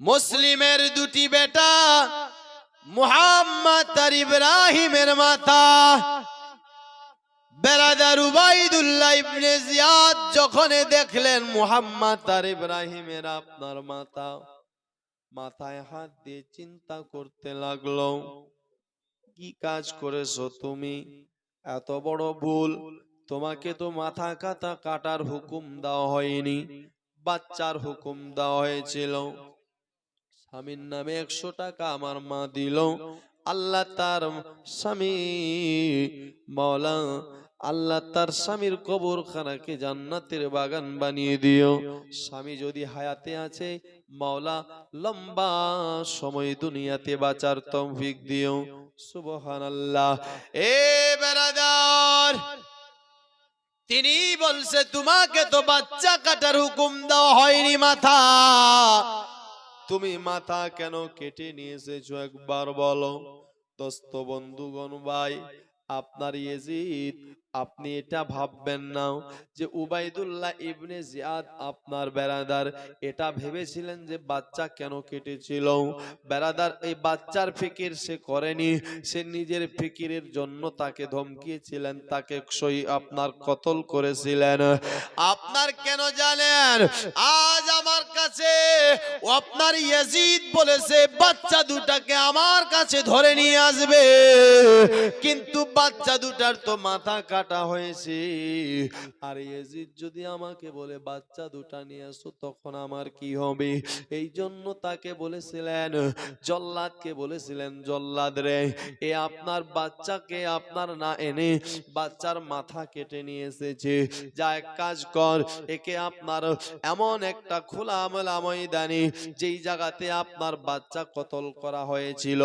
মুসলিমের দুটি বেটা, মুহাম্মদ আর ইব্রাহিমের মাথা বেরাদার উবাইদুল্লাহ ইবনে জিয়াদ যখন দেখলেন, মুহাম্মদ আর ইব্রাহিমের আপনার মাথা মাথায় হাত দিয়ে চিন্তা করতে লাগল, কি কাজ করেছ তুমি? এত বড় ভুল। তোমাকে তো মাথা কাটা কাটার হুকুম দেওয়া হয়নি। বাচ্চার হুকুম দেওয়া হয়েছিল। স্বামীর নামে একশো টাকা আমার মা দিল। আল্লাহ তার স্বামী মৌলা আল্লাহ তার স্বামীর কবর খানাকে জান্নাতের বাগান বানিয়ে দিও। স্বামী যদি হায়াতে আছে, মাওলা, লম্বা সময় দুনিয়াতে বাঁচার তৌফিক দিও। সুবহান আল্লাহ এ বেরাদার, তিনি বলছে, তোমাকে তো বাচ্চা কাটার হুকুম দেওয়া হয়নি মাথা। তুমি মাথা কেন কেটে নিয়ে এসেছ একবার বলো? দোস্ত বন্ধুগণ ভাই আপনার ইয়েজিদ আপনি এটা ভাববেন না যে উবাইদুল্লাহ ইবনে জিয়াদ আপনার বেরাদার। এটা ভেবেছিলেন যে বাচ্চা কেন কেটেছিল? বেরাদার, এই বাচ্চার ফিকির সে করেনি। সে নিজের ফিকিরের জন্য তাকে ধমকিয়েছিলেন, তাকে সই আপনার কতল করেছিলেন। আপনার কেন জানেন? আজ আমার কাছে আপনার ইয়াজিদ বলেছে, বাচ্চা দুটাকে আমার কাছে ধরে নিয়ে আসবে। কিন্তু বাচ্চা দুটার তো মাথা কাটা হয়েছে। আর ইয়াজিদ যদি আমাকে বলে, বাচ্চা দুটা নিয়ে আসো, তখন আমার কি হবে? এই জন্য তাকে বলেছিলেন, জল্লাদকে বলেছিলেন, জল্লাদ রে, এ আপনার বাচ্চাকে আপনার না এনে বাচ্চার মাথা কেটে নিয়ে এসেছে। যা এক কাজ কর, একে আপনার এমন একটা খোলা আমলা ময়দানে, যেই জায়গাতে আপনার বাচ্চা কতল করা হয়েছিল,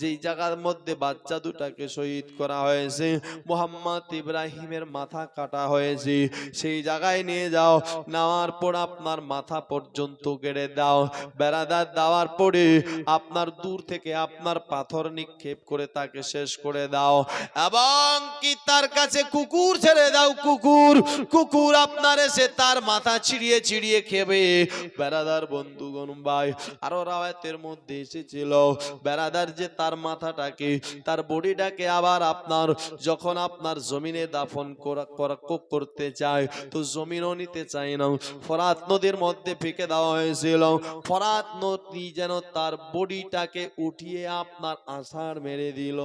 যেই জায়গার মধ্যে বাচ্চা দুটাকে শহীদ করা হয়েছে। মোহাম্মদ ইব্রাহিমের মাথা কাটা হয়েছে। সেই জায়গায় নিয়ে যাও, নেওয়ার পর আপনার মাথা পর্যন্ত কেড়ে দাও। বেড়াদার দেওয়ার পরে আপনার দূর থেকে আপনার পাথর নিক্ষেপ করে তাকে শেষ করে দাও। এবং কি তার কাছে কুকুর ছেড়ে দাও, কুকুর। কুকুর আপনার এসে তার মাথা ছিড়িয়ে ছিড়িয়ে খেবে। বেড়াদার বন্ধুগণ ভাই, আরও রাওয়াতের মধ্যে এসেছিল। বেড়াদার যে তার মাথাটাকে, তার বডিটাকে আবার আপনার, যখন আপনার জমিনে দাফন করতে চায়, তো জমিনও নিতে চায় না। ফরাত নদীর মধ্যে ফেঁকে দেওয়া হয়েছিল। ফরাত নদী যেন তার বডিটাকে উঠিয়ে আপনার আষাঢ় মেরে দিল।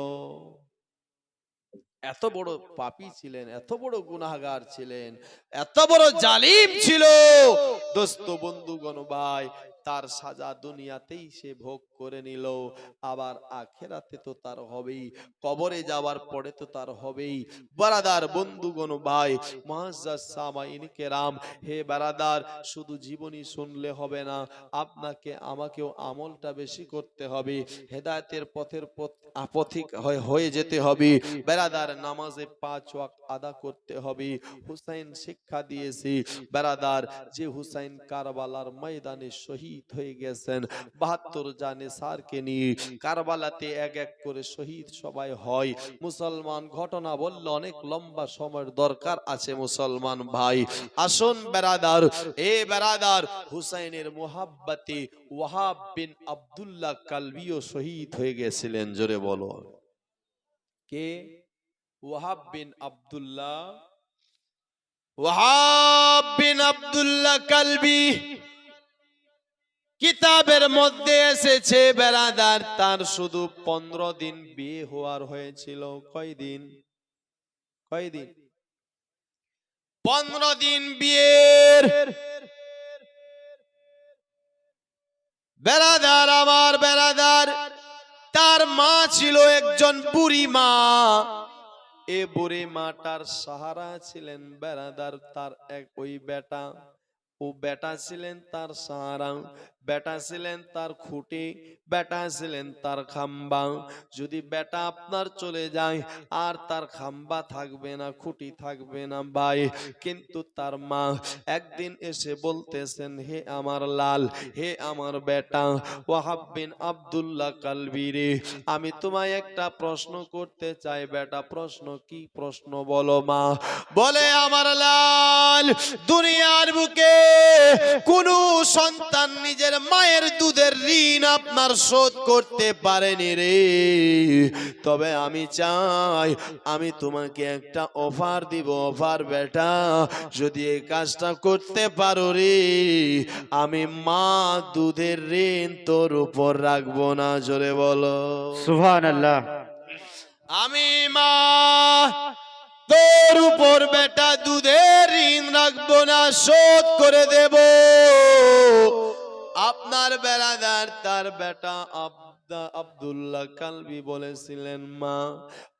এত বড় পাপী ছিলেন, এত বড় গুনাহগার ছিলেন, এত বড় জালিম ছিল। দোস্ত, বন্ধুগণ, ভাই তার সাজা দুনিয়াতেই সে ভোগ করে নিল। আবার আখেরাতে তো তার হবেই, কবরে যাওয়ার পরে তো তার হবেই। বারাদার বন্ধুগণ ভাই কেরাম, হে বারাদার, শুধু জীবনী শুনলে হবে না, আপনাকে, আমাকেও আমলটা বেশি করতে হবে। হেদায়েতের পথের আপথিক হয়ে যেতে হবে। বেরাদার নামাজে পাঁচ ওয়াক্ত আদা করতে হবে। হুসাইন শিক্ষা দিয়েছি বেড়াদার যে হুসাইন কারবালার ময়দানে শহীদ হয়ে গেছেন, বাহাত্তর জানে নিয়ে কারবালাতে এক এক করে শহীদ সবাই হয়। মুসলমান ঘটনা অনেক লম্বা সময়ের দরকার আছে মুসলমান ভাই। আসুন এ হুসাইনের মোহাব্বতে ওয়াহাব বিন আব্দুল্লাহ কালবিও শহীদ হয়ে গেছিলেন, জোরে বলো। কে? ওয়াহাব বিন আব্দুল্লাহ। ওয়াহাব বিন আব্দুল্লাহ কালবি। কিতাবের মধ্যে এসেছে বেড়াদার তার শুধু পনেরো দিন বিয়ে হওয়ার হয়েছিল। কয়দিন? কয়দিন? পনেরো দিন বিয়ের। বেড়াদার আমার বেড়াদার তার মা ছিল একজন বুড়ি মা। এ বুড়ি মাটার সাহারা ছিলেন বেড়াদার তার এক ওই বেটা। ও বেটা ছিলেন তার সাহারা বেটা ছিলেন তার খুঁটি, বেটা ছিলেন তার খাম্বা। যদি বেটা আপনার চলে যায়, আর তার খাম্বা থাকবে না, খুঁটি থাকবে না ভাই। কিন্তু তার মা একদিন এসে বলতেছেন, হে আমার লাল, হে আমার বেটা, ওয়াহাব বিন আব্দুল্লাহ কালবিরে, আমি তোমায় একটা প্রশ্ন করতে চাই, বেটা, প্রশ্ন কি প্রশ্ন বলো মা? বলে, আমার লাল, দুনিয়ার বুকে কোন সন্তান নিজের মায়ের দুধের ঋণ আপনার শোধ করতে পারেনি রে। তবে আমি চাই আমি তোমাকে একটা অফার দিব অফার বেটা। যদি এই কাজটা করতে পারো রে আমি মা দুধের ঋণ তোর উপর রাখব না জোরে বলো। সুবহান আল্লাহ আমি মা তোর উপর বেটা দুধের ঋণ রাখব না, শোধ করে দেব। আপনার বেড়াদার তার বেটা আব্দা আব্দুল্লাহ কালবি বলেছিলেন, মা,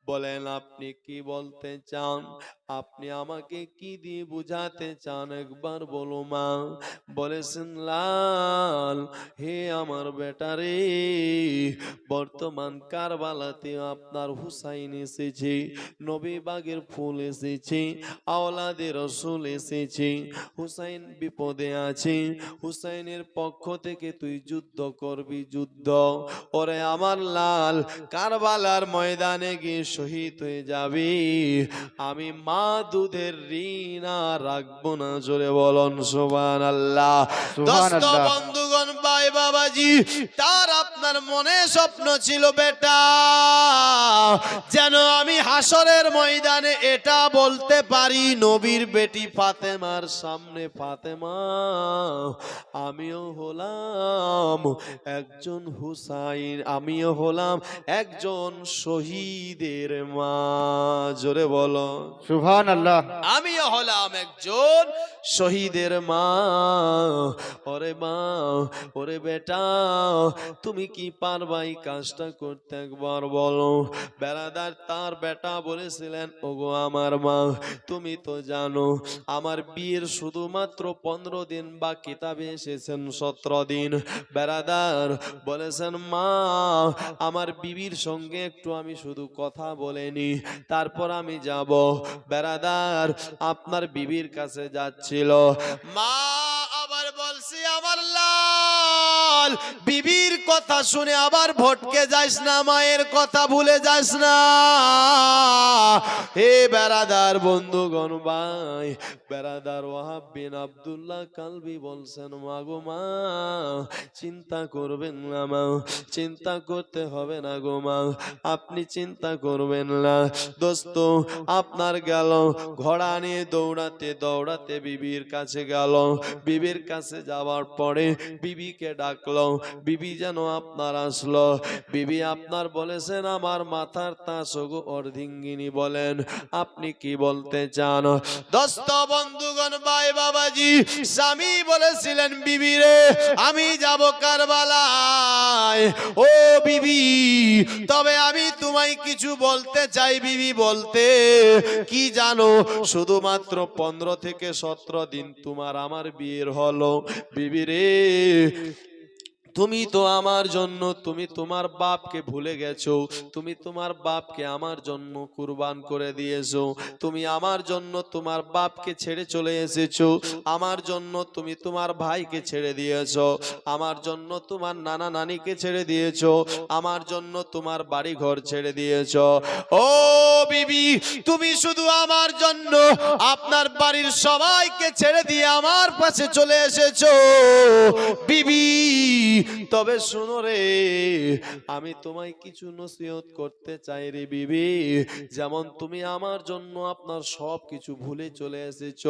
বলেন আপনি কি বলতে চান? আপনি আমাকে কি দিয়ে বুঝাতে চান? একবার বলো মা। বলেছেন লাল, হে আমার বেটারে বর্তমান কারবালাতে আপনার হুসাইন এসেছে, নবী বাগের ফুল এসেছে আওলাদের রসুল এসেছে, হুসাইন বিপদে আছে, হুসাইনের পক্ষ থেকে তুই যুদ্ধ করবি, যুদ্ধ। ওরে আমার লাল, কারবালার ময়দানে গিয়ে শহীদ হয়ে যাবি। আমি মা দুধের ঋণ আর রাখব না জোরে বলন সোবান আল্লাহ। বন্ধুগণ ভাই বাবাজি তার আপনার মনে স্বপ্ন ছিল বেটা যেন আমি হাসরের ময়দানে এটা বলতে পারি নবীর বেটি ফাতেমার সামনে ফাতেমা আমিও হলাম একজন হুসাইন আমিও হলাম একজন শহীদের মা। জোরে বলো। সুবহান আল্লাহ আমিও হলাম একজন শহীদের মা। ওরে মা ওরে বেটা তুমি কি পারবা এই কাজটা করতে একবার বলো। বেড়াদার তার বেটা বলেছিলেন, ওগো আমার মা, তুমি তো জানো, আমার বিয়ের শুধুমাত্র পনেরো দিন বা কিতাবে এসেছেন সতেরো দিন। বেড়াদার বলেছেন, মা, আমার বিবির সঙ্গে একটু আমি শুধু কথা বলেনি তারপর আমি যাব। বেড়াদার আপনার বিবির কাছে যাচ্ছিল। মা, আবার বলছি আমার লাল বিবির কথা শুনে আবার ভটকে যাস না, মায়ের কথা ভুলে যাস না। হে বেড়াদার বন্ধুগণ ভাই, বেড়াদার ওয়াহাব বিন আব্দুল্লাহ কালবি বলছেন, মাগো মা, চিন্তা করবেন না মা, চিন্তা করতে হবে না গো মা, আপনি চিন্তা করবেন না। দোস্ত, আপনার গেল, ঘোড়া নিয়ে দৌড়াতে দৌড়াতে বিবির কাছে গেল। বিবির কাছে যাওয়ার পরে বিবিকে ডাকলো বিবি যেন আপনার আসলো। বিবি আপনার বলেছেন, আমার মাথার তাসগো অর্ধিঙ্গিনী বলেন। আপনি কি বলতে চান? দস্ত বন্ধুগণ, ভাই বাবাজি, স্বামী বলেছিলেন, বিবি রে, আমি যাব কারবালায়। ও বিবি, তবে আমি তোমায় কিছু বলতে চাই বিবি বলতে। কি জানো, শুধুমাত্র পনেরো থেকে সতেরো দিন তোমার আমার বিয়ের হলো। বিবি রে তুমি তো আমার জন্য, তুমি তোমার বাপকে ভুলে গেছো, তুমি তোমার বাপকে আমার জন্য কুরবান করে দিয়েছ, তুমি আমার জন্য তোমার বাপকে ছেড়ে চলে এসেছ, আমার জন্য তুমি তোমার ভাইকে ছেড়ে দিয়েছ, আমার জন্য তোমার নানা নানিকে ছেড়ে দিয়েছ, আমার জন্য তোমার বাড়ি ঘর ছেড়ে দিয়েছ। ও বিবি, তুমি শুধু আমার জন্য আপনার বাড়ির সবাইকে ছেড়ে দিয়ে আমার পাশে চলে এসেছ। বিবি তবে শোনো রে, আমি তোমায় কিছু নসিহত করতে চাই রে বিবি। যেমন তুমি আমার জন্য আপনার সব কিছু ভুলে চলে এসেছ,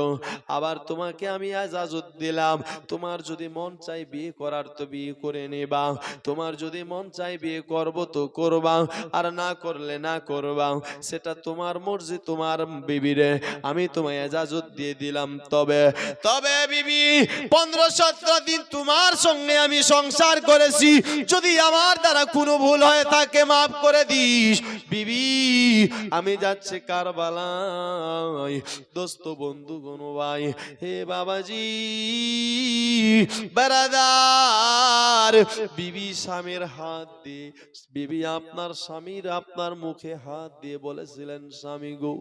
আবার তোমাকে আমি আজাজত দিলাম। তোমার যদি মন চাই বিয়ে করার তো বিয়ে করে নেবা, তোমার যদি মন চাই বিয়ে করব তো করবা, আর না করলে না করবা। সেটা তোমার মর্জি, তোমার বিবিরে আমি তোমায় এজাজত দিয়ে দিলাম। তবে তবে বিবি, পনেরো সতেরো দিন তোমার সঙ্গে আমি সংসার করেছি। যদি আমার দ্বারা কোনো ভুল হয়ে থাকে মাফ করে দিস। বিবি, আমি যাচ্ছি কারবালায়। দোস্ত, বন্ধু গণ ভাই। হে বাবাজি বেড়াদার বিবি স্বামীর হাত দিয়ে বিবি, আপনার স্বামীর আপনার মুখে হাত দিয়ে বলেছিলেন, স্বামী গো,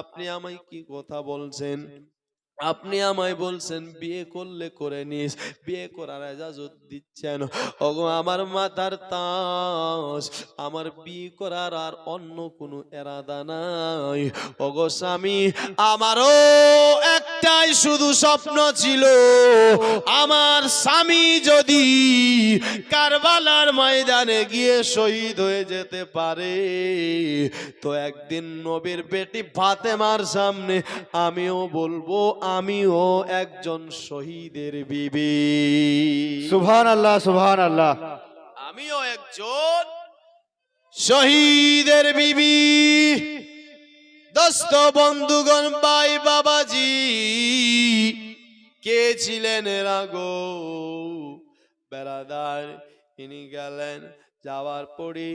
আপনি আমায় কি কথা বলছেন? আপনি আমায় বলছেন, বিয়ে করলে করে নিস, বিয়ে করার এজাজত দিচ্ছেন। ওগো, আমার মাথার তাস, আমার বিয়ে করার আর অন্য কোনো এরাদা নাই। ওগো, স্বামী, আমারও একটাই শুধু স্বপ্ন ছিল, আমার স্বামী যদি কারবালার ময়দানে গিয়ে শহীদ হয়ে যেতে পারে, তো একদিন নবীর বেটি ফাতেমার সামনে আমিও বলব আমিও একজন শহীদের বিবি। সুবহান আল্লাহ সুবহান আল্লাহ আমিও একজন শহীদের বিবি। দোস্ত বন্ধুগণ ভাই বাবাজি কে ছিলেন এরা গো বেড়াদার ইনি গেলেন যাওয়ার পরে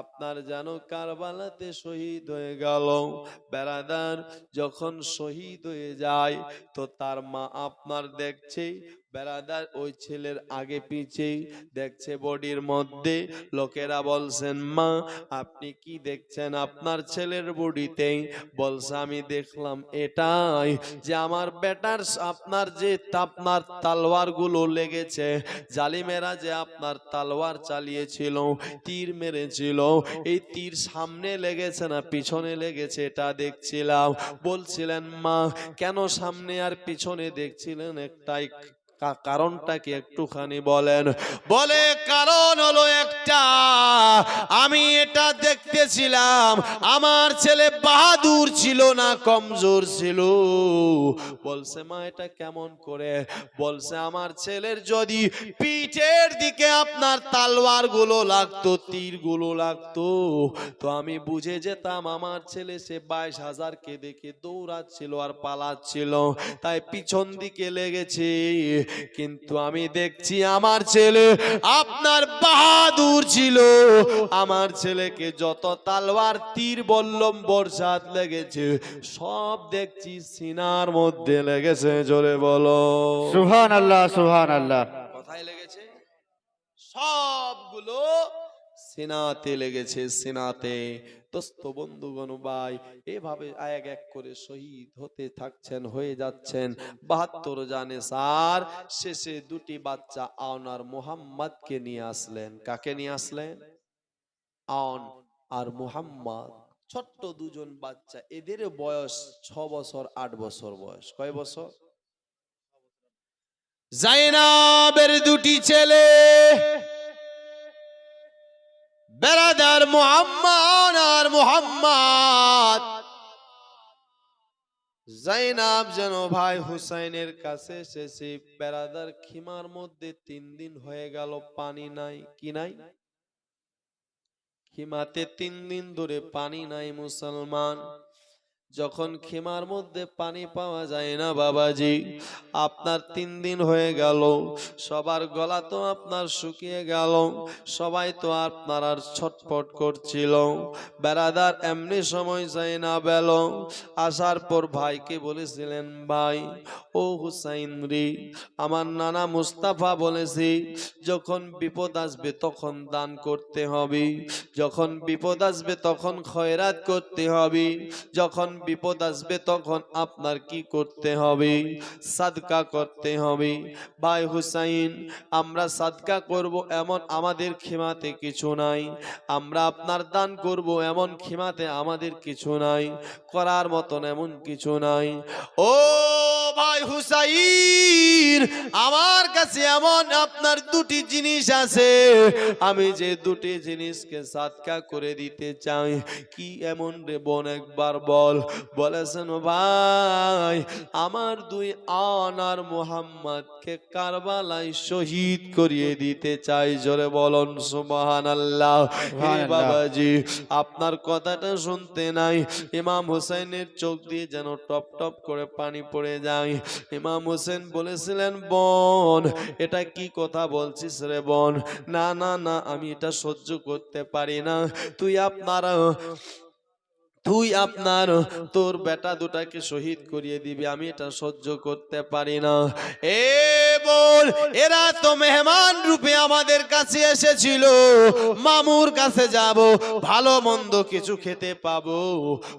আপনার যেন কারবালাতে শহীদ হয়ে গেল। বেড়াদার যখন শহীদ হয়ে যায়, তো তার মা আপনার দেখছে বেড়াদার ওই ছেলের আগে পিছে দেখছে বডির মধ্যে। লোকেরা বলছেন, মা, আপনি কি দেখছেন? আপনার ছেলের বডিতে বলছে, আমি দেখলাম এটাই যে আমার বেটার আপনার যে আপনার তালোয়ারগুলো লেগেছে। জালিমেরা যে আপনার তালোয়ার চালিয়েছিল, তীর মেরেছিল, এই তীর সামনে লেগেছে না পিছনে লেগেছে এটা দেখছিলাম। বলছিলেন, মা, কেন সামনে আর পিছনে দেখছিলেন একটাই কারণটা কি একটুখানি বলেন? বলে কারণ হলো একটা। আমি এটা দেখতেছিলাম, আমার ছেলে বাহাদুর ছিল না, কমজোর ছিল। বলছে, মা, এটা কেমন করে? বলছে, আমার ছেলের যদি পিঠের দিকে আপনার তালোয়ারগুলো লাগতো তীরগুলো লাগতো, তো আমি বুঝে যেতাম আমার ছেলে সে বাইশ হাজারকে দেখে দৌড়াচ্ছিল আর পালাচ্ছিল। তাই পিছন দিকে লেগেছে। কিন্তু আমি দেখছি আমার ছেলে আপনার বাহাদুর ছিল। আমার ছেলেকে যত তালওয়ার তীর বললম বর্ষাত লেগেছে সব দেখছি সিনার মধ্যে লেগেছে জোরে বলো। সুহান আল্লাহ সুহান আল্লাহ কোথায় লেগেছে? সবগুলো সিনাতে লেগেছে সিনাতে। দোস্ত বন্ধুগণ ভাই, এভাবে এক এক করে শহীদ হতে থাকছেন, হয়ে যাচ্ছেন। বাহাত্তর জানে স্যার শেষে দুটি বাচ্চা আওনার মোহাম্মদকে নিয়ে আসলেন। কাকে নিয়ে আসলেন? আওন আর মুহাম্মদ। ছোট্ট দুজন বাচ্চা, এদের বয়স ছ বছর, আট বছর বয়স। কয় বছর? জাইনাবের দুটি ছেলে। বেরাদার মুহাম্মদ। আর মোহাম্মদ। জাইনাব যেন ভাই হুসাইনের কাছে এসেছে, বেড়াদার খিমার মধ্যে তিন দিন হয়ে গেল পানি নাই, কি নাই? খিমাতে তিন দিন ধরে পানি নাই মুসলমান। যখন খিমার মধ্যে পানি পাওয়া যায় না বাবাজি। আপনার তিন দিন হয়ে গেল। সবার গলা তো আপনার শুকিয়ে গেল। সবাই তো আপনার আর ছটফট করছিল। বেড়াদার এমনি সময় যায় না বেল। আসার পর ভাইকে বলেছিলেন ভাই ও হুসাইন রে আমার নানা মুস্তাফা বলেছি যখন বিপদ আসবে তখন দান করতে হবে। যখন বিপদ আসবে তখন খয়রাত করতে হবে। যখন বিপদ আসবে তখন আপনার কি করতে হবে? সাদকা করতে হবে। ভাই হুসাইন, আমরা সাদকা করব এমন আমাদের ক্ষমাতে কিছু নাই। আমরা আপনার দান করব এমন ক্ষমাতে আমাদের কিছু নাই। করার মতন এমন কিছু নাই। ও ভাই হুসাইন, আমার কাছে এমন আপনার দুটি জিনিস আছে। আমি যে দুটি জিনিসকে সাদকা করে দিতে চাই, কি এমন রে বোন একবার বল। বলেছেন ভাই আমার দুই আনার মোহাম্মদকে কারবালায় শহীদ করিয়ে দিতে চাই। জোরে বলন সুবহান আল্লাহ বাবাজি আপনার কথাটা শুনতে নাই। ইমাম হোসেনের চোখ দিয়ে যেন টপ টপ করে পানি পড়ে যায়। ইমাম হোসেন বলেছিলেন বোন এটা কি কথা বলছিস রে বোন? না না না আমি এটা সহ্য করতে পারি না। তুই আপনার তুই আপনার তোর বেটা দুটাকে শহীদ করিয়ে দিবি, আমি এটা সহ্য করতে পারি না। এ দুজন এরা তো মেহমান রূপে আমাদের কাছে এসেছিল। মামুর কাছে যাব, ভালো মন্দ কিছু খেতে পাবো।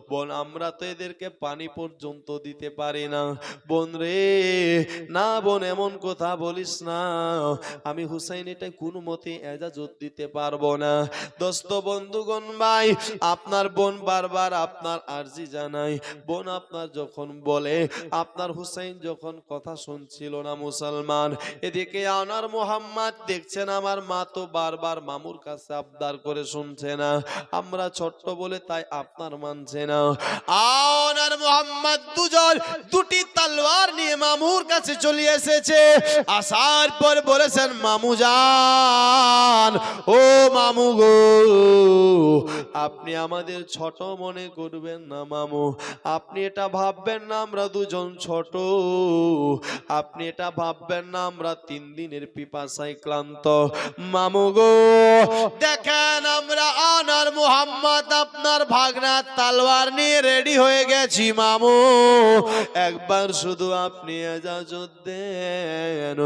বোন, আমরা তো এদেরকে পানি পর্যন্ত দিতে পারি না। বোন রে, না বোন, এমন কথা বলিস না। আমি হুসাইন এটা কোনো মতে এজাজত দিতে পারব না। দোস্ত, বন্ধুগণ, ভাই, আপনার বোন বারবার আপনার আরজি জানাই বোন, আপনার যখন বলে, আপনার হুসাইন যখন কথা শুনছিল না মুসলমান এদিকে আনার মোহাম্মদ দেখছেন আমার মা তো বারবার মামুর কাছে আবদার করে শুনছে না। আমরা ছোট্ট বলে তাই আপনার মানছে না। আনার মোহাম্মদ দুজন দুটি তলোয়ার নিয়ে মামুর কাছে চলে এসেছে। আসার পর বলেছেন, মামু যান। ও মামু গো, আপনি আমাদের ছোট মনে করবেন না মামু। আপনি এটা ভাববেন না, আমরা দুজন ছোট। আপনি এটা ভাববেন না, আমরা তিন দিনের পিপাসায় ক্লান্ত। মামু গো, দেখেন আমরা আনার মোহাম্মদ আপনার ভাগনা তালওয়ার নিয়ে রেডি হয়ে গেছি, মামু। একবার শুধু আপনি এজাজত দেন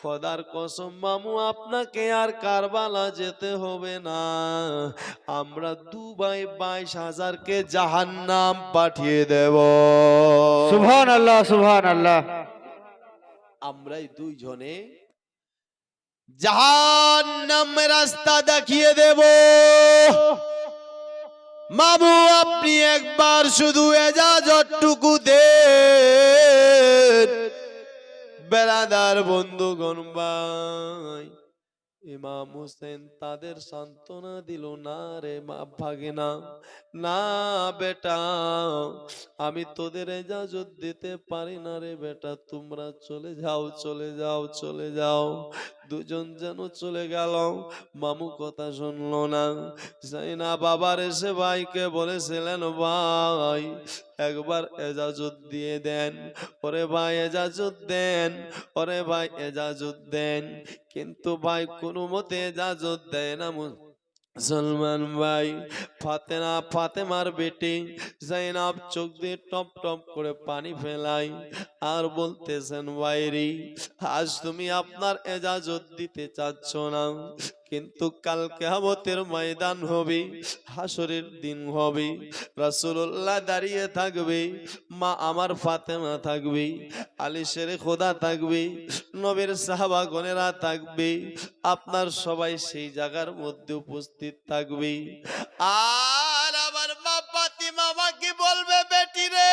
খোদার কসম মামু আপনাকে আর কারবালা যেতে হবে না। আমরা দুবাই বাইশ হাজারকে জাহান্নাম পাঠিয়ে দেব। সুবহান আল্লাহ সুবহান আল্লাহ আমরাই দুইজনে জাহান্নামের রাস্তা দেখিয়ে দেব। মামু আপনি একবার শুধু এজাজটুকু দে বেড়াদার বন্ধু ভাই ইমাম হোসেন তাদের সান্ত্বনা দিল, না রে মা ভাগে না। না বেটা, আমি তোদের এজাজত দিতে পারি না রে বেটা, তোমরা চলে যাও চলে যাও চলে যাও। দুজন যেন চলে গেল, মামু কথা শুনলো না। যাই না বাবার এসে ভাইকে বলেছিলেন, ভাই একবার এজাজত দিয়ে দেন। ওরে ভাই এজাজত দেন, ওরে ভাই এজাজত দেন। কিন্তু ভাই কোনো মতে এজাজত দেয় না সলমান ভাই। ফাতেনা ফাতেমার বেটি জাইনাব চোখ দিয়ে টপ টপ করে পানি ফেলাই। আর বলতেছেন বাইরি আজ তুমি আপনার এজাজত দিতে চাচ্ছ না। কিন্তু কাল কেহামতের ময়দান হবে, হাসরের দিন হবে, রাসূলুল্লাহ দাঁড়িয়ে থাকবে, মা আমার ফাতেমা থাকবে, আলী শেরে খোদা থাকবে, নবীর সাহাবাগণেরা থাকবে, আপনার সবাই সেই জায়গার মধ্যে উপস্থিত থাকবে। আর আমার মা ফাতিমা আমাকে বলবে বেটি রে?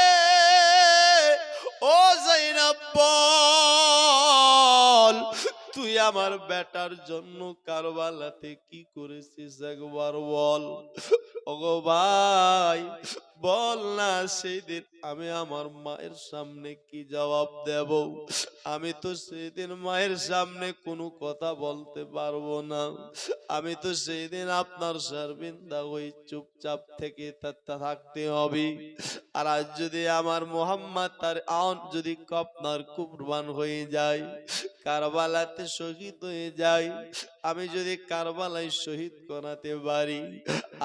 ও তুই আমার বেটার জন্য কারবালাতে কি করেছিস একবার বল? ও ভাই বল না সেই দিন আমি আমার মায়ের সামনে কি জবাব দেব? আমি তো সেদিন মায়ের সামনে কোনো কথা বলতে পারব না। আমি তো সেই দিন আপনার সার্বিন্দা ওই চুপচাপ থেকে থাকতে হবে। আর আজ যদি আমার মোহাম্মদ তার আউন যদি আপনার কুরবান হয়ে যায়, কারবালাতে শহীদ হয়ে যায় আমি যদি কারবালায় শহীদ করাতে পারি,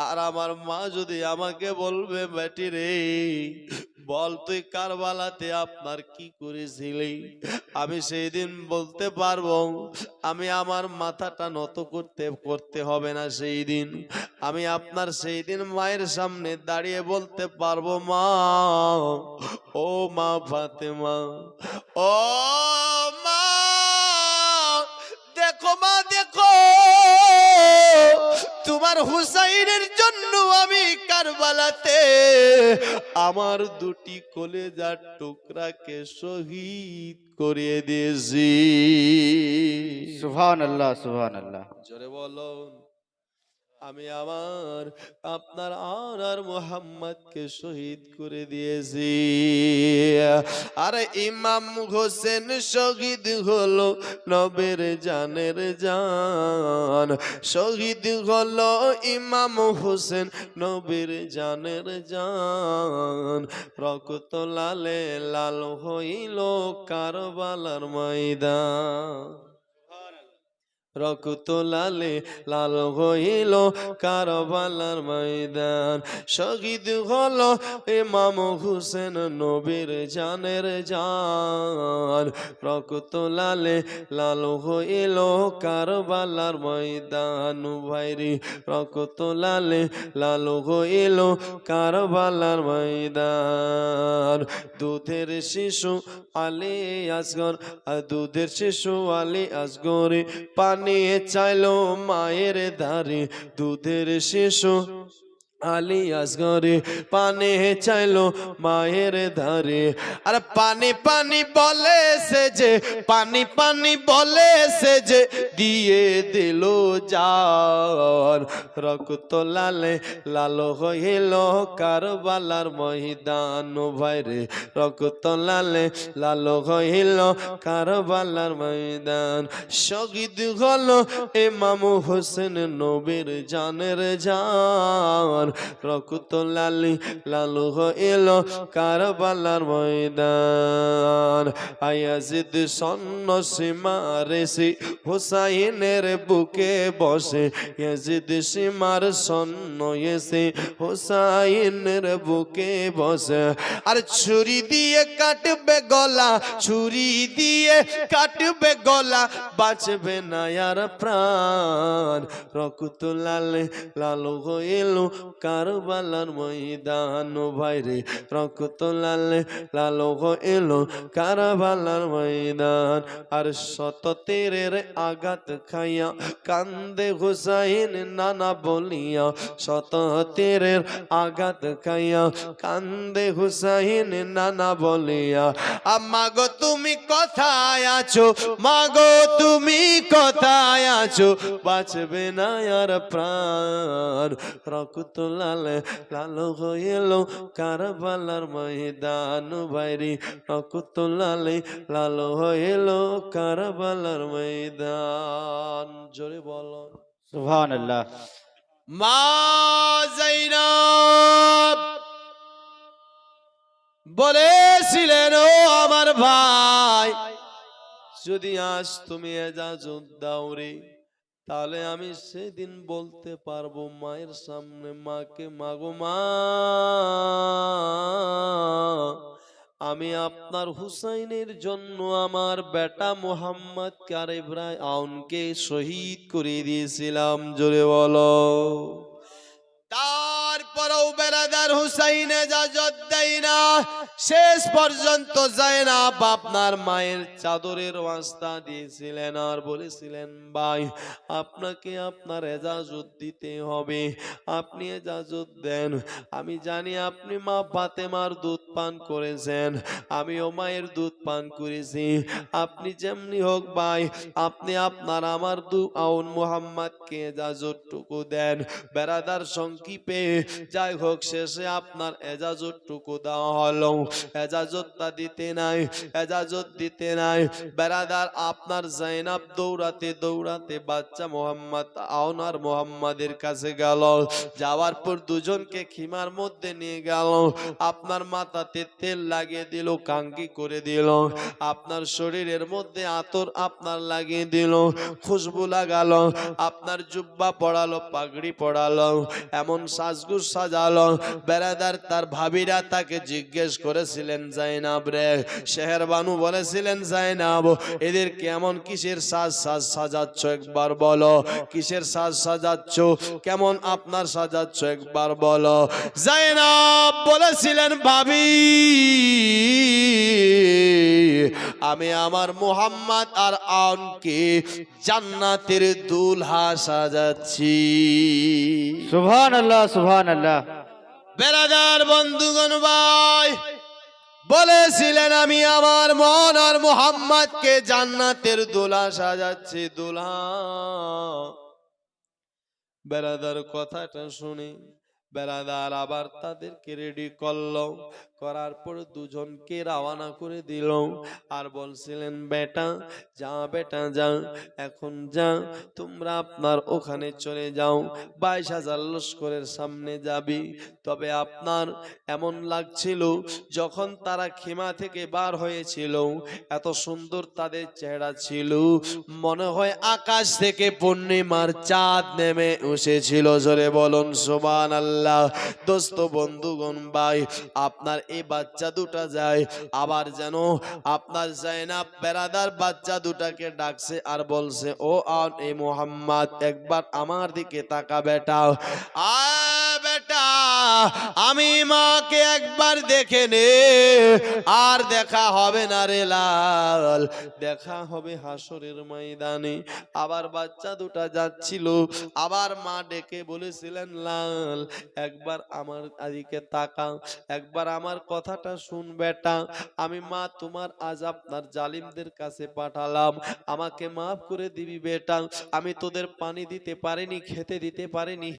আর আমার মা যদি আমাকে বলবে, বেটি রে, বল তুই কারবালাতে আপনার কি করেছিলি? আমি সেই দিন বলতে পারব, আমি আমার মাথাটা নত করতে করতে হবে না সেই দিন। আমি আপনার সেই দিন মায়ের সামনে দাঁড়িয়ে বলতে পারব, মা, ও মা ফাতেমা, ও মা, দেখো মা, দেখো তোমার হুসাইনের জন্য আমি কারবালাতে আমার দুটি কলেজার টুকরাকে শহীদ করে দিয়েছি। সুহান আল্লাহ সুহান আল্লাহ জোরে বলো আমি আমার আপনার আর আর মোহাম্মদকে শহীদ করে দিয়েছি। আর ইমাম হোসেন শহীদ হলো নবের জানের জান। শহীদ হলো ইমাম হোসেন নবীর জানের জান। রক্ত লালে লাল হইল কারবালার ময়দান। রক্ত লালে লাল হইল কারবালার ময়দান। শহীদ হলো ইমাম হুসেন নবীর জানের জান। রক্ত লালে লাল হইল কারবালার ময়দান। ভাইরি রক্ত লালে লাল হইল কারবালার ময়দান। দুধের শিশু আলী আসগর, দুধের শিশু আলী আসগরে পানি চাইলো মায়ের ধারে দুধের শিশু আলী আসগরে পানি চাইলো মায়ের ধারে। আর পানি পানি বলে সে যে, পানি পানি বলে সে যে, দিয়ে দিল যার রক্ত লালে লাল হইল কারবালার ময়দান ভাইরে রক্ত লালে লাল হইল কারবালার ময়দান। শহীদ হল ইমাম হোসেন নবীর জানের জান। রক্ত লালি লালু হইল কারবালার ময়দান। আয়াজিদ সন্ন সীমা রেসি হুসাইনের বুকে বসে। ইয়াজিদ সীমার সন্ন এসে হুসাইনের বুকে বসে। আর ছুরি দিয়ে কাটবে গলা, ছুরি দিয়ে কাটবে গলা, বাঁচবে না আর প্রাণ। রক্ত লালে লালু হইল কারবালার ময়দান ভাইরে রক্ত লালে, লালু হইল কারবালার ময়দান। আর শত তীরের আঘাত খাইয়া কান্দে হুসাইন নানা বলিয়া, শত তীরের আঘাত খাইয়া কান্দে হুসাইন নানা বলিয়া, আমাগো তুমি কোথায় আছো? মাগো তুমি কোথায় আছো? বাঁচবে না আর প্রাণ, রক্ত লালে লালো হইল কারবালার ময়দান বাইরে। রক্ত লালে লালো হইল কারবালার ময়দান। জোরে বলো। সুবহান আল্লাহ মা জাইনাব বলেছিলেন ও আমার ভাই যদি আজ তুমি এজাজত দাও রে। তাহলে আমি সেদিন বলতে পারব মায়ের সামনে মাকে মাগো মা, আমি আপনার হুসাইনের জন্য আমার বেটা মোহাম্মদ কার ইব্রাহিম আউনকে শহীদ করে দিয়েছিলাম। জোরে বলো। তারপরেও বেরাদার হুসাইন এজাজত দেয় না, শেষ পর্যন্ত যায় না আপনার মায়ের চাদরের ওয়াস্তা দিয়েছিলেন আর বলেছিলেন, ভাই, আপনাকে আপনার এজাজত দিতে হবে। আপনি এজাজত দেন। আমি জানি আপনি মা ফাতেমার দুধ পান করেছেন। আমিও মায়ের দুধ পান করেছি। আপনি যেমনি হোক ভাই, আপনি আপনার আমার দু আউন মোহাম্মদকে এজাজতটুকু দেন। বেড়াদার সংক্ষিপে যাই হোক শেষে আপনার এজাজতটুকু দেওয়া হলো। এজাজতটা দিতে নাই, এজাজত দিতে নাই। বেড়াদার আপনার জাইনাব দৌড়াতে দৌড়াতে বাচ্চা মোহাম্মদ, আওনার মোহাম্মদের কাছে গেল। যাওয়ার পর দুজনকে খিমার মধ্যে নিয়ে গেল। আপনার মাথাতে তেল লাগিয়ে দিল, কাঙ্গি করে দিল। আপনার শরীরের মধ্যে আতর আপনার লাগিয়ে দিল। খুশবু লাগালো, আপনার জুব্বা পড়ালো, পাগড়ি পড়ালো। এমন সাজগুজ সাজালো বেড়াদার তার ভাবিরা তাকে জিজ্ঞেস করেছিলেন, জাইনাব রে শেহের বানু বলেছিলেন, জাইনাব, এদের কেমন কিসের সাজ সাজ সাজাচ্ছ একবার বলো? কিসের সাজ সাজাচ্ছ? কেমন আপনার সাজাচ্ছ একবার বলো? জাইনাব বলেছিলেন, ভাবি, আমি আমার মোহাম্মদ আর আনকে জান্নাতের দুলহা সাজাচ্ছি। সুবহান আল্লাহ আল্লাহ বেরাদার বন্ধুগণ ভাই, বলেছিলেন আমি আমার মন আর মোহাম্মদকে জান্নাতের দোলা সাজাচ্ছি, দোলা। বেড়াদার কথাটা শুনে বেড়াদার আবার তাদেরকে রেডি করল। করার পর দুজনকে রওনা করে দিল। আর বলছিলেন, বেটা, যা বেটা, যা, এখন যা, তোমরা আপনার ওখানে চলে যাও। বাইশ হাজার লস্করের সামনে যাবি। তবে আপনার এমন লাগছিল যখন তারা খেমা থেকে বার হয়েছিল। এত সুন্দর তাদের চেহারা ছিল। মনে হয় আকাশ থেকে পূর্ণিমার চাঁদ নেমে এসেছিল। জোরে বলুন সোবান আল্লাহ দোস্ত, বন্ধুগণ, ভাই, আপনার এই বাচ্চা দুটা যায়। আবার যেন আপনার জাইনাব পেরাদার বাচ্চা দুটাকে ডাকছে আর বলছে, ও আন এ মোহাম্মদ, একবার আমার দিকে তাকা বেটা। আ বেটা আমি মাকে একবার দেখে নে। আর দেখা হবে না রে লাল। দেখা হবে হাসরের ময়দানে। আবার বাচ্চা দুটা যাচ্ছিল। আবার মা ডেকে বলেছিলেন, লাল, একবার আমার দিকে তাকাও। একবার আমার কথাটা শুন বেটা। আমি মা তোমার আজ আপনার জালিমদের কাছে পাঠালাম। আমাকে মাফ করে দিবি বেটা। আমি তোদের পানি দিতে পারিনি, খেতে দিতে পারিনি।